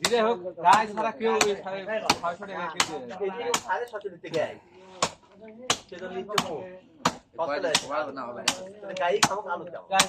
দিলে হোক গায়ে ছাড়া কেউ ছয়শো টাকা সাড়ে সাতশো দিতে সেজন্য গাই খাব আলু দাও। গায়ে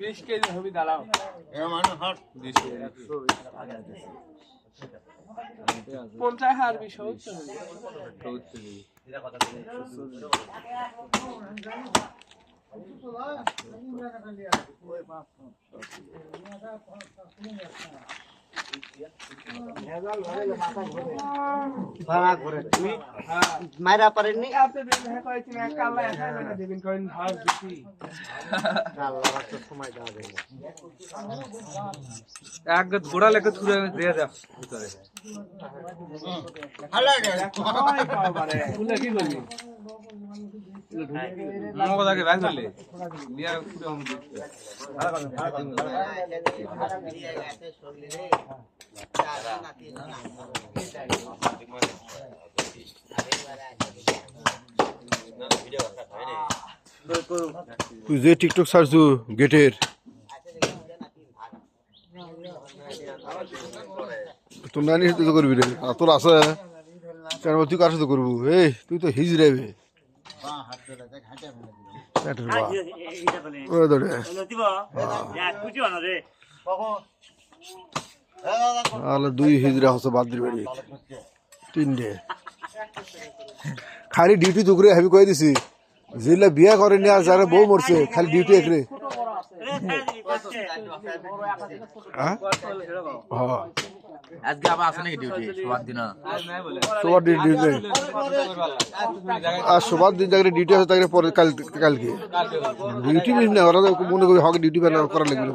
বিশ কেজি হবি দাঁড়াও পঞ্চাশ আর বিশ হচ্ছে ভাড়া করে। তুমি মাইরা পারেননি এক ঘোড়া লেগে। থুরে দিয়ে ভিতরে পাওয়া কথাকে ব্যাগ ধরলে? নিয়ে তুই যে টিকটক ছাড়ছু গেটের। তোর নানি সাথে তো করবি রে। তোর আছে? কেন তুই কার সাথে করব? এই, তুই তো হিজ আলো দুই হিজরা হচ্ছে বাদ্রি বাড়ি। তিনটে। খালি ডিউটি দুপুরে আমি কয়ে দিছি। যেগুলা বিয়া করেনি আর যারা বউ মরছে খালি ডিউটি একরে হ্যাঁ? আজকে আবার আসে নাকি ডিউটি সবার দিন। বলে সবার ডিউটি আর সবার দিন যাকে ডিউটি আছে তাকে পরে কাল কালকে। ডিউটি মিস না ওরা তো মনে করি হক ডিউটি বেলা করা লাগবে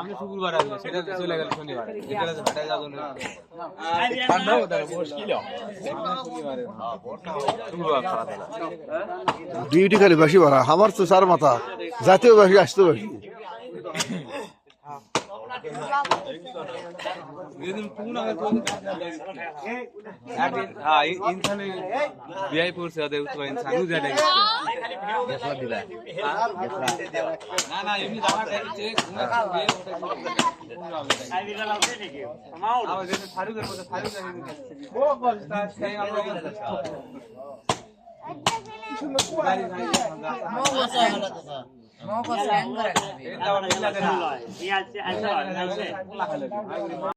আমি শুক্রবার আসলে সেটা চলে গেল শনিবার। হাটায় ঠান্ডা মুশকিল ডিউটি খালি বেশি ভাড়া। আমার তো চার মাথা। জাতীয় বেশি আসতে বেশি। हा इंसान वीआई फोर से होते तो इंसान उधर है यसला दिला ना ना ये भी दावा कर चेक आई विल अलाउ नहीं कि हमारा आवाज फारूक कर फारूक कर वो बोलता है हम लोग করে